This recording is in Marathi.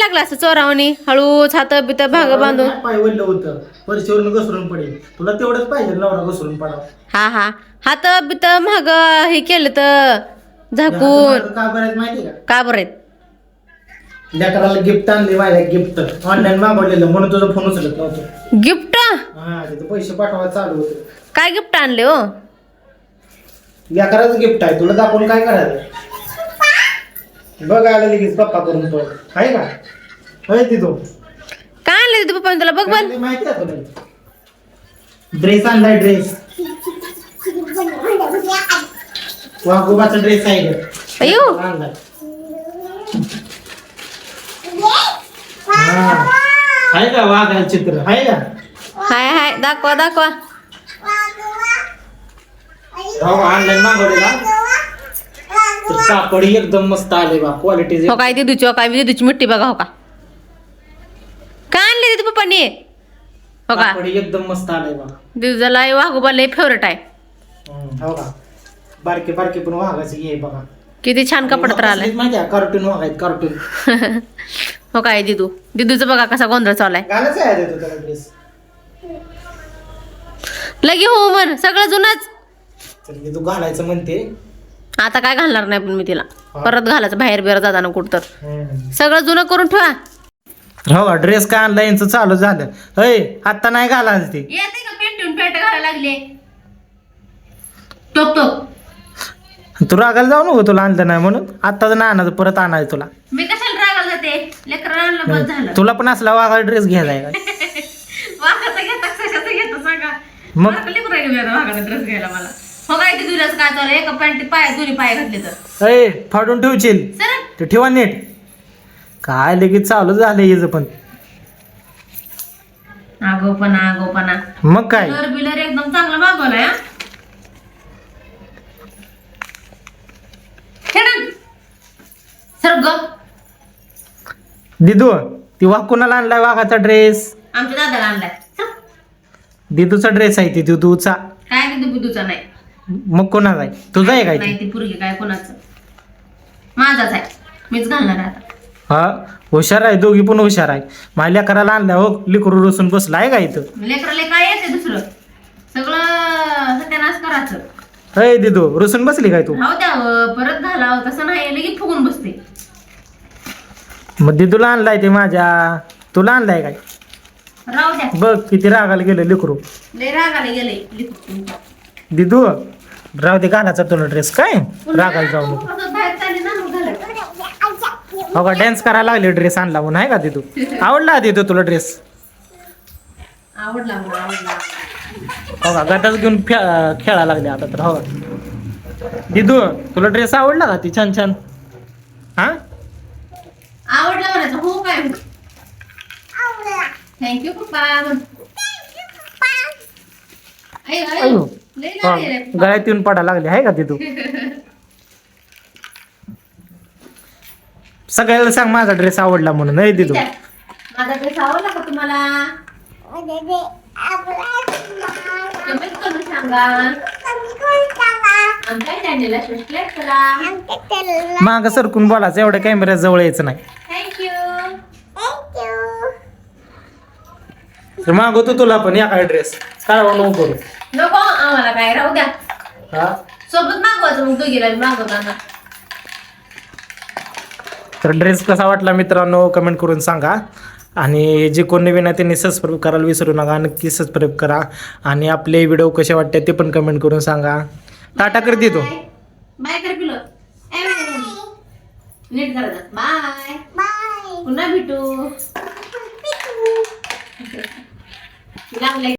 लागला असं चोरावणी हळूच हात बित भाग बांधून. पाय वडलं होतं. परशीवरून घसरून पडेल. तुला तेवढंच पाहिजे नवरा घसरून पडावा हा हा. हात बित महाग हे केलं तर झाकून. का बरं माहिती का? का बरं आहेत? लेकराला गिफ्ट आणले माझ्या गिफ्ट ऑनलाईन मागवलेलं. म्हणून तुझा फोन उचलत नव्हतो. गिफ्ट हा तिथे पैसे पाठवा चालू होते. काय गिफ्ट आणले हो? लेकराचं गिफ्ट आहे. तुला दाखवून काय करायचं? बघ आलं लगेच पप्पा करून तो. आहे का? होय तिथं. काय आणले तुझ्या पप्पाने तुला? बघ बघ माहिती आहे तुला. ड्रेस आणलाय ड्रेस. वाघोबाचा ड्रेस आहे ग. अयो आणलाय. हा. आहे का वाघ आहे चित्र? आहे का? हाय हाय. दाखवा दाखवा. हो ऑनलाईन मागवलेला. कापड एकदम मस्त आले बा. क्वालिटी हो काय दिदूची हो काय दिदूची मिट्टी बघा हो का. काय आणले तुझ्या पप्पाने? हो का? कापड एकदम मस्त आलंय बा. दिदूला वाघोबा लय फेवरेट आहे. हम्म, हो का. बारके बारके पण वाघाचे ये बघा. किती छान कपड्यात राहिलाय माहिती आहे कार्टून वाघ आहेत कार्टून हो काय दिदू. दिदूचं बघा कसा गोंधळ चाललाय घालायचं आहे तो त्याला ड्रेस लगे हो म्हण सगळं जुनच. तर मी तू घालायचं म्हणते. आता काय घालणार नाही पण मी तिला. परत घालायचं बाहेर बिर जाताना कुठं तर. सगळं जुनं करून ठेवा. हो ड्रेस काय आणला यांचं चालू झालं. अय आता नाही घालायचं ते. येते का पेंट घालायला लागले? टोक टोक. तू रागायला जाऊ नको तुला आणलं नाही म्हणून. आताच नाही आणायचं परत आणायचं तुला. मी कशाला रागाला जाते? लेकरं आणलं बस झालं. तुला पण असला वाघा ड्रेस घ्यायचा आहे का वाघाचा घेता कशाचा घेता सांगा. मग? लेकरं ड्रेस घ्यायला मला? काय ते दुऱ्याच काय चालू एका पॅन्ट पाय दोन्ही पाय घातले तर. अय फाडून ठेवशील. सर. ते ठेवा नीट. काय लगेच चालू झालं याचं पण. आगोपणा आगोपणा. मग काय? कलर बिलर एकदम चांगला मागवलाय हा. सर ग. दिदू ती वाघ कोणाला आणलाय वाघाचा ड्रेस. आमच्या दादाला आणलाय. सर. दिदूचा ड्रेस आहे ती दिदूचा. काय ते बुद्धूचा नाही. मग कोणाचा आहे? तुझा आहे काय नाही ती पुरगी काय कोणाचं? माझाच आहे. मीच घालणार आहे आता. हा? हुशार आहे दोघी पण हुशार आहे. माझ्या लेकराला आणल्या हो लिकरू रसून बसला आहे का इथं? लेकराला काय येते दुसरं? सगळं सत्यानाश करायचं अय दिदू रसून बसली काय तू? राहू द्यावं परत घालावं तसं नाही लगेच फुगून बसते. मग दिदूला आणलाय ते माझ्या. तुला आणलाय काय? राहू द्या. बघ किती रागाला गेलं लिकरू. लय रागाला गेले. दिदू राहू दे घालायचा तुला ड्रेस काय? रागाला जाऊ नको. हो का? डान्स करायला लागले ड्रेस आणला म्हणून. आहे का दिदू आवडला दिदू तुला ड्रेस आवडला मला आवडला. हो का? गटाच घेऊन खेळायला लागले आता तर. हो दिदू तुला ड्रेस आवडला का ती? छान छान. हा? आवडला म्हणायचं. हो काय थँक्यू पप्पा. हा. गळ्यात येऊन पडायला लागले आहे का दिदू सगळ्याला सांग माझा ड्रेस आवडला म्हणून नाही दिदू विचार. माझा ड्रेस आवडला का तुम्हाला? कमेंट करून सांगा. आमच्या चॅनेलला सबस्क्राईब करा माग सरकून बोलायचं एवढ्या कॅमेऱ्या जवळ यायचं नाही. थँक्यू तर मागवतो तुला पण या काय ड्रेस काय नको करू. नको आम्हाला काय राहू द्या. हा? सोबत मागवायचं मग दोघीला मागवताना. तर ड्रेस कसा वाटला मित्रांनो? कमेंट करून सांगा. आणि जे कोण नवीन आहे त्यांनी सबस्क्राईब करायला विसरू नका. नक्की सबस्क्राईब करा. आणि आपले व्हिडिओ कसे वाटते ते पण कमेंट करून सांगा. टाटा कर देतो बाय कर पिलो नीट करा बाय पुन्हा भेटू. लागले